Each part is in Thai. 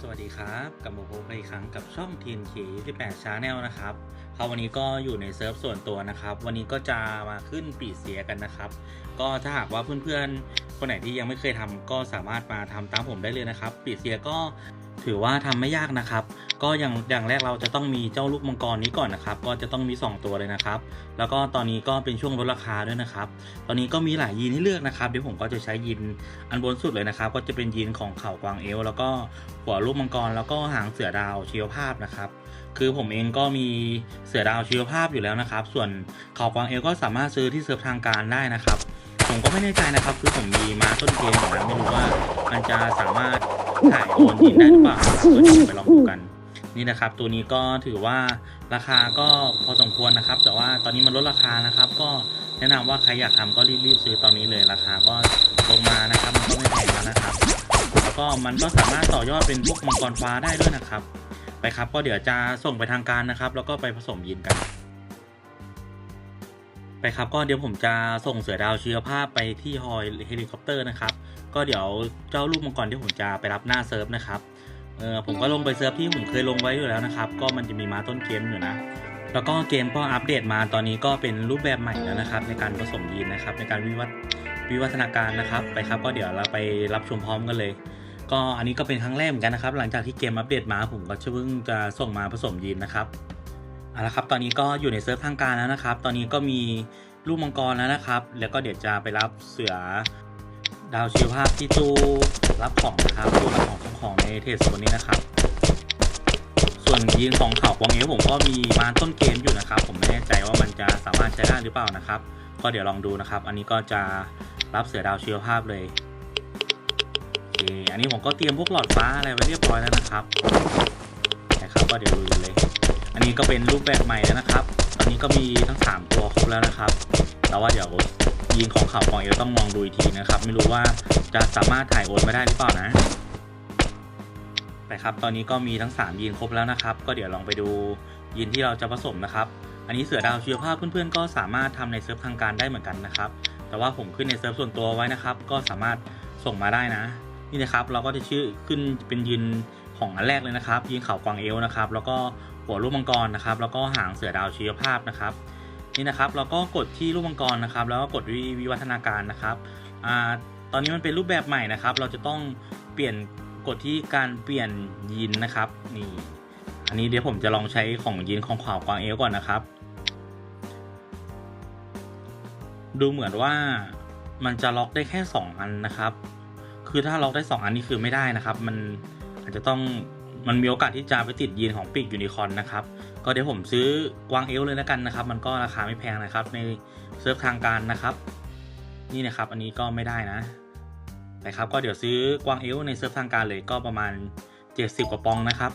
สวัสดีครับกลับมาพบกันอีกครั้งกับช่อง TNK 28 Channel นะครับครับวันนี้ก็อยู่ในเซิร์ฟส่วนตัวนะครับ วันนี้ก็จะมาขึ้นปีเสียกันนะครับ ก็ถ้าหากว่าเพื่อนๆ คนไหนที่ยังไม่เคยทำก็สามารถมาทำตามผมได้เลยนะครับปีเสียก็ถือว่าทำไม่ยากนะครับ ก็อย่างอย่างแรกเราจะต้องมีเจ้าลูกมังกรนี้ก่อนนะครับ ก็จะต้องมี 2 ตัวเลยนะครับ แล้วก็ตอนนี้ก็เป็นช่วงลดราคาด้วยนะครับ ตอนนี้ก็มีหลายยีนให้เลือกนะครับ เดี๋ยวผมก็จะใช้ยีนอันบนสุดเลยนะครับ ก็จะเป็นยีนของเข่ากวางเอล แล้วก็หัวลูกมังกร แล้วก็หางเสือดาวชีวภาพนะครับ คือผมเองก็มีเสือดาวชีวภาพอยู่แล้วนะครับ ส่วนเข่ากวางเอลก็สามารถซื้อที่เซิร์ฟทางการได้นะครับ ผมก็ไม่แน่ใจนะครับ คือผมมีมาต้นเกมอยู่นะไม่รู้ว่ามันจะสามารถถ่ายโอนยินได้หรือเปล่าตัวนี้ไปลองดูกันนี่นะครับ ตัวนี้ก็ถือว่าราคาก็พอสมควรนะครับ แต่ว่าตอนนี้มันลดราคานะครับ ก็แนะนำว่าใครอยากทำก็รีบๆซื้อตอนนี้เลยราคาก็ลงมานะครับ มันก็ไม่แพงแล้วนะครับ แล้วก็มันก็สามารถต่อยอดเป็นพวกมังกรฟ้าได้ด้วยนะครับ ไปครับก็เดี๋ยวจะส่งไปทางการนะครับ แล้วก็ไปผสมยินกัน ไปครับ ก็เดี๋ยวผมจะส่งเสือดาวชีวภาพไปที่ฮอยเฮลิคอปเตอร์นะครับ ก็เดี๋ยวเจ้าลูกมังกรที่ผมจะไปรับหน้าเซิร์ฟนะครับเออผมก็ลงไปเซิร์ฟที่ผมเคยลงไว้อยู่แล้วนะครับ ก็มันจะมีมาต้นเกมอยู่นะ แล้วก็เกมก็อัปเดตมาตอนนี้ก็เป็นรูปแบบใหม่แล้วนะครับ ในการผสมยีนนะครับ ในการวิวัฒวิวัฒนาการนะครับไปครับ ก็เดี๋ยวเราไปรับชมพร้อมกันเลย ก็อันนี้ก็เป็นครั้งแรกเหมือนกันนะครับ หลังจากที่เกมอัปเดตมาผมก็เพิ่งจะส่งมาผสมยีนนะครับ เอาละครับตอนนี้ก็อยู่ในเซิร์ฟทางการแล้วนะครับ ตอนนี้ก็มีลูกมังกรแล้วนะครับ แล้วก็เดี๋ยวจะไปรับเสือดาวชีวภาพที่ตู้รับของนะครับตู้รับของของในเทสโซนนี้นะครับ ส่วนยีนของเขาวองเอลผมก็มีมาต้นเกมอยู่นะครับ ผมไม่แน่ใจว่ามันจะสามารถใช้ได้หรือเปล่านะครับ ก็เดี๋ยวลองดูนะครับ อันนี้ก็จะรับเสือดาวชีวภาพเลยโอเคอันนี้ผมก็เตรียมพวกหลอดฟ้าอะไรไว้เรียบร้อยแล้วนะครับนะครับก็เดี๋ยวดูเลย อันนี้ก็เป็นรูปแบบใหม่แล้วนะครับ ตอนนี้ก็มีทั้ง 3 ตัวครบแล้วนะครับ แต่ว่าเดี๋ยวยีนของเขาของเอลต้องมองดูอีกทีนะครับ ไม่รู้ว่าจะสามารถถ่ายโอนมาได้หรือเปล่านะไปครับตอนนี้ก็มีทั้ง 3 ยีนครบแล้วนะครับ ก็เดี๋ยวลองไปดูยีนที่เราจะผสมนะครับ อันนี้เสือดาวชีวภาพเพื่อนๆก็สามารถทำในเซิร์ฟทางการได้เหมือนกันนะครับ แต่ว่าผมขึ้นในเซิร์ฟส่วนตัวไว้นะครับ ก็สามารถส่งมาได้นะ นี่นะครับเราก็จะชื่อขึ้นเป็นยีน ของอันแรกเลยนะครับยีนเขากวางเอลนะครับแล้วก็หัวลูกมังกรนะครับแล้วก็หางเสือดาวชีวภาพนะครับนี่นะครับเราก็กดที่รูปมังกรนะครับ แล้วก็กดวิวิวัฒนาการนะครับอ่าตอนนี้มันเป็นรูปแบบใหม่นะครับ เราจะต้องเปลี่ยนกดที่การเปลี่ยนยีนนะครับนี่อันนี้เดี๋ยวผมจะลองใช้ของยีนของขาวกวางเอลก่อนนะครับ ดูเหมือนว่ามันจะล็อกได้แค่ 2 อันนะครับ คือถ้าล็อกได้ 2 อันนี่คือไม่ได้นะครับ มัน อาจจะต้องมันมีโอกาสที่จะไปติดยีนของปีกยูนิคอร์นนะครับ ก็เดี๋ยวผมซื้อกวางเอลเลยแล้วกันนะครับ มันก็ราคาไม่แพงนะครับ ในเซิร์ฟทางการนะครับ นี่นะครับอันนี้ก็ไม่ได้นะแต่ครับก็เดี๋ยวซื้อกวางเอลในเซิร์ฟทางการเลยก็ประมาณ 70 กว่าปองนะครับ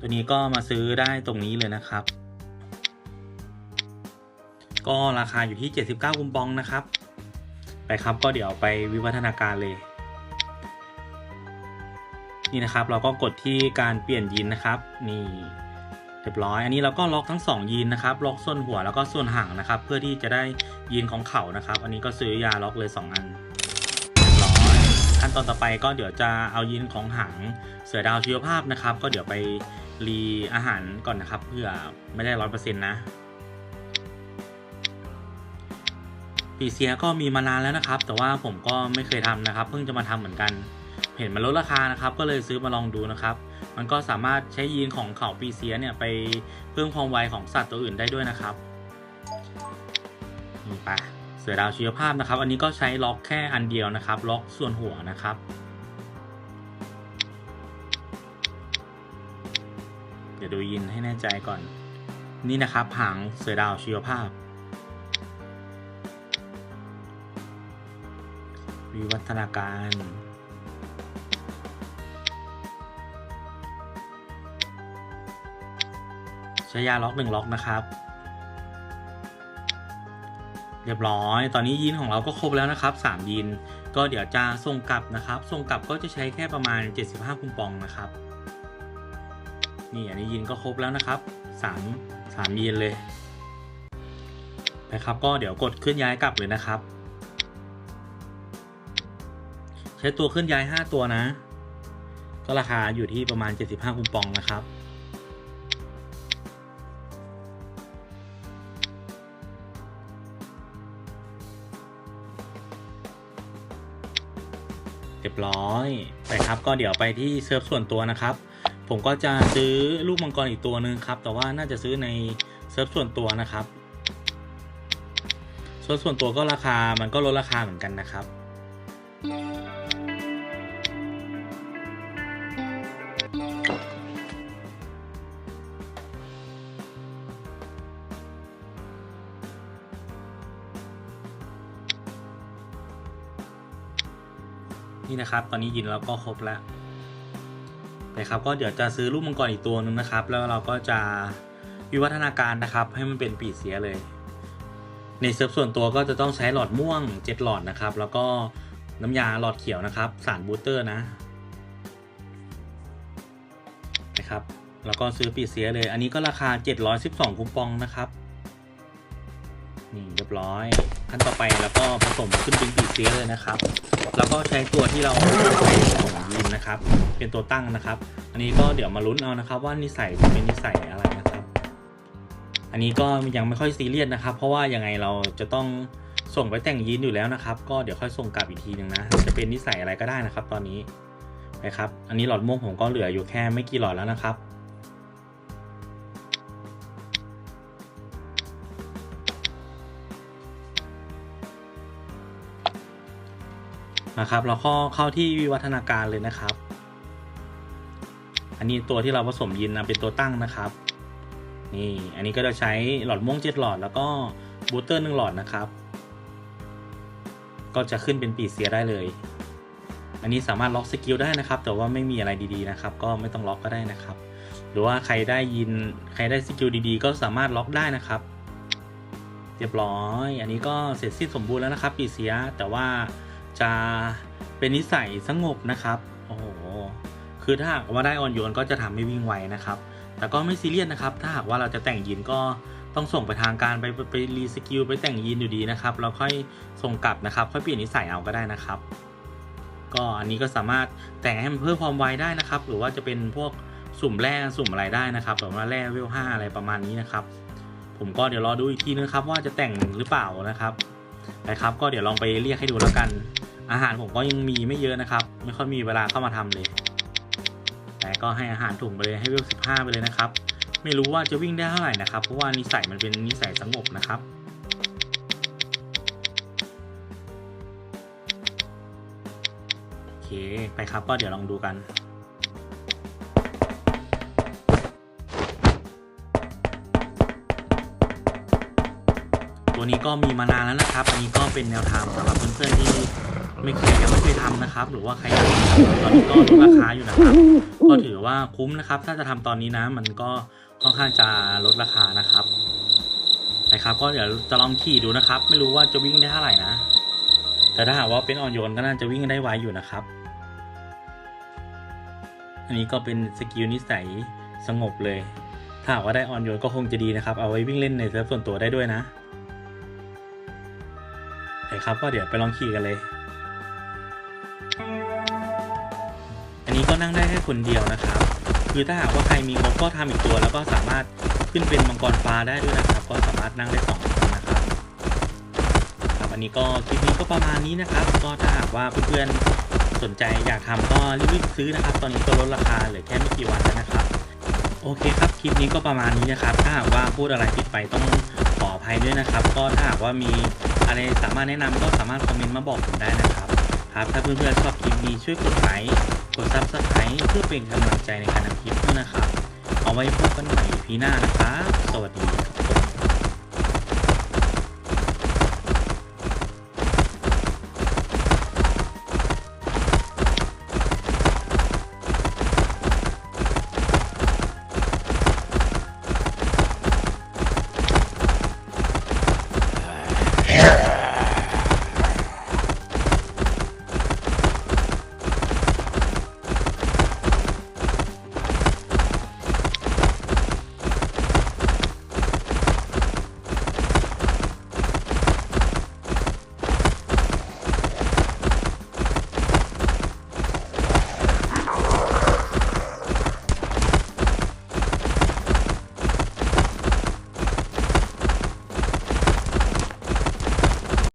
ตัวนี้ก็มาซื้อได้ตรงนี้เลยนะครับ ก็ราคาอยู่ที่ 79กุมปองนะครับ ไปครับก็เดี๋ยวไปวิวัฒนาการเลย นี่นะครับเราก็กดที่การเปลี่ยนยีนนะครับนี่เรียบร้อย อันนี้เราก็ล็อกทั้ง 2 ยีนนะครับ ล็อกส่วนหัวแล้วก็ส่วนหางนะครับ เพื่อที่จะได้ยีนของเขานะครับ อันนี้ก็ซื้อยาล็อกเลย 2 อันเรียบร้อยขั้นตอนต่อไปก็เดี๋ยวจะเอายีนของหางเสือดาวชีวภาพนะครับ ก็เดี๋ยวไปรีอาหารก่อนนะครับเพื่อไม่ได้ร้อยเปอร์เซ็นต์นะ ปีเซียก็มีมานานแล้วนะครับ แต่ว่าผมก็ไม่เคยทำนะครับ เพิ่งจะมาทำเหมือนกัน เห็นมันลดราคานะครับ ก็เลยซื้อมาลองดูนะครับ มันก็สามารถใช้ยีนของเขาปีเซียเนี่ยไปเพิ่มความไวของสัตว์ตัวอื่นได้ด้วยนะครับไปเสือดาวชีวภาพนะครับ อันนี้ก็ใช้ล็อกแค่อันเดียวนะครับ ล็อกส่วนหัวนะครับเดี๋ยวดูยินให้แน่ใจก่อน นี่นะครับหางเสือดาวชีวภาพ วิวัฒนาการใช้ยาล็อกหนึ่งล็อกนะครับ เรียบร้อย ตอนนี้ยีนของเราก็ครบแล้วนะครับ 3 ยีน ก็เดี๋ยวจะส่งกลับนะครับ ส่งกลับก็จะใช้แค่ประมาณ 75คูปองนะครับ นี่อันนี้ยีนก็ครบแล้วนะครับ 3 3ยีนเลยนะครับ ก็เดี๋ยวกดเคลื่อนย้ายกลับเลยนะครับ ใช้ตัวเคลื่อนย้าย 5 ตัวนะ ก็ราคาอยู่ที่ประมาณ 75คูปองนะครับ เรียบร้อยไปครับก็เดี๋ยวไปที่เซิร์ฟส่วนตัวนะครับ ผมก็จะซื้อลูกมังกรอีกตัวหนึ่งครับ แต่ว่าน่าจะซื้อในเซิร์ฟส่วนตัวนะครับเซิร์ฟส่วนตัวก็ราคามันก็ลดราคาเหมือนกันนะครับ นี่นะครับ ตอนนี้ยินแล้วก็ครบแล้วนะครับก็เดี๋ยวจะซื้อลูกมังกรอีกตัวหนึงนะครับ แล้วเราก็จะวิวัฒนาการนะครับ ให้มันเป็นปีเสียเลย ในเซิร์ฟส่วนตัวก็จะต้องใช้หลอดม่วง 7 หลอดนะครับ แล้วก็น้ำยาหลอดเขียวนะครับ สารบูสเตอร์นะนะครับ แล้วก็ซื้อปีเสียเลย อันนี้ก็ราคา 712คูปองนะครับ นี่เรียบร้อย ขั้นต่อไปแล้วก็ผสมขึ้นเป็นปีเสียเลยนะครับ แล้วก็ใช้ตัวที่เราใช้ของยินนะครับ เป็นตัวตั้งนะครับ อันนี้ก็เดี๋ยวมาลุ้นเอานะครับ ว่านิสัยจะเป็นนิสัยอะไรนะครับ อันนี้ก็ยังไม่ค่อยซีเรียสนะครับ เพราะว่ายังไงเราจะต้องส่งไปแต่งยีนอยู่แล้วนะครับ ก็เดี๋ยวค่อยส่งกลับอีกทีหนึ่งนะ จะเป็นนิสัยอะไรก็ได้นะครับ ตอนนี้นะครับ อันนี้หลอดม่วงผมก็เหลืออยู่แค่ไม่กี่หลอดแล้วนะครับ นะครับเราก็เข้าที่วิวัฒนาการเลยนะครับ อันนี้ตัวที่เราผสมยินนะเป็นตัวตั้งนะครับ นี่อันนี้ก็จะใช้หลอดม่วงเจ็ดหลอดแล้วก็บูสเตอร์หนึ่งหลอดนะครับ ก็จะขึ้นเป็นปีเสียได้เลย อันนี้สามารถล็อกสกิลได้นะครับ แต่ว่าไม่มีอะไรดีๆนะครับ ก็ไม่ต้องล็อกก็ได้นะครับ หรือว่าใครได้ยินใครได้สกิลดีๆ ก็สามารถล็อกได้นะครับเรียบร้อย อันนี้ก็เสร็จสิ้นสมบูรณ์แล้วนะครับ ปีเสียแต่ว่า จะเป็นนิสัยสงบนะครับโอ้โหคือถ้าหากว่าได้ออนโยนก็จะทำให้วิ่งไวนะครับ แต่ก็ไม่ซีเรียสนะครับ ถ้าหากว่าเราจะแต่งยีนก็ต้องส่งไปทางการไปไปไปรีสกิลไปแต่งยีนอยู่ดีนะครับแล้วค่อยส่งกลับนะครับ ค่อยเปลี่ยนนิสัยเอาก็ได้นะครับ ก็อันนี้ก็สามารถแต่งให้มันเพิ่มความไวได้นะครับ หรือว่าจะเป็นพวกสุ่มแร่สุ่มอะไรได้นะครับแบบว่าแร่เวลห้าอะไรประมาณนี้นะครับ ผมก็เดี๋ยวรอดูอีกทีนึงครับ ว่าจะแต่งหรือเปล่านะครับนะครับ ก็เดี๋ยวลองไปเรียกให้ดูแล้วกัน อาหารผมก็ยังมีไม่เยอะนะครับ ไม่ค่อยมีเวลาเข้ามาทำเลย แต่ก็ให้อาหารถุงไปเลยให้เวลสิบห้าไปเลยนะครับ ไม่รู้ว่าจะวิ่งได้เท่าไหร่นะครับ เพราะว่านิสัยมันเป็นนิสัยสงบนะครับโอเคไปครับก็เดี๋ยวลองดูกันตัวนี้ก็มีมานานแล้วนะครับ อันนี้ก็เป็นแนวทางสำหรับเพื่อนๆที่ ไม่เคยยังไม่เคยทำนะครับ หรือว่าใครอยากทำตอนนี้ก็ลดราคาอยู่นะครับ ก็ถือว่าคุ้มนะครับ ถ้าจะทำตอนนี้นะ มันก็ค่อนข้างจะลดราคานะครับนะครับ ก็เดี๋ยวจะลองขี่ดูนะครับ ไม่รู้ว่าจะวิ่งได้เท่าไหร่นะ แต่ถ้าหากว่าเป็นออนโยนก็น่าจะวิ่งได้ไวอยู่นะครับ อันนี้ก็เป็นสกิลนิสัยสงบเลย ถ้าหากว่าได้ออนโยนก็คงจะดีนะครับ เอาไว้วิ่งเล่นในเซิร์ฟส่วนตัวได้ด้วยนะโอเคครับก็เดี๋ยวไปลองขี่กันเลย็นั่งได้แค่คนเดียวนะครับ คือถ้าหากว่าใครมีงบก็ทำอีกตัว แล้วก็สามารถขึ้นเป็นมังกรฟ้าได้ด้วยนะครับ ก็สามารถนั่งได้สองคนนะครับครับอันนี้ก็คลิปนี้ก็ประมาณนี้นะครับ ก็ถ้าหากว่าเพื่อนๆสนใจอยากทำก็รีบซื้อนะครับ ตอนนี้ก็ลดราคาเหลือแค่ไม่กี่วันแล้วนะครับ โอเคครับคลิปนี้ก็ประมาณนี้นะครับ ถ้าหากว่าพูดอะไรผิดไปต้องขออภัยด้วยนะครับ ก็ถ้าหากว่ามีอะไรสามารถแนะนำก็สามารถคอมเมนต์มาบอกผมได้นะ ครับครับ ถ้าเพื่อนๆชอบคลิปนี้ช่วยกดไลค์กดซับสไครต์เพื่อเป็นกำลังใจในการทำคลิปด้วยนะครับ เอาไว้พบกันใหม่พีหน้านะครับ สวัสดี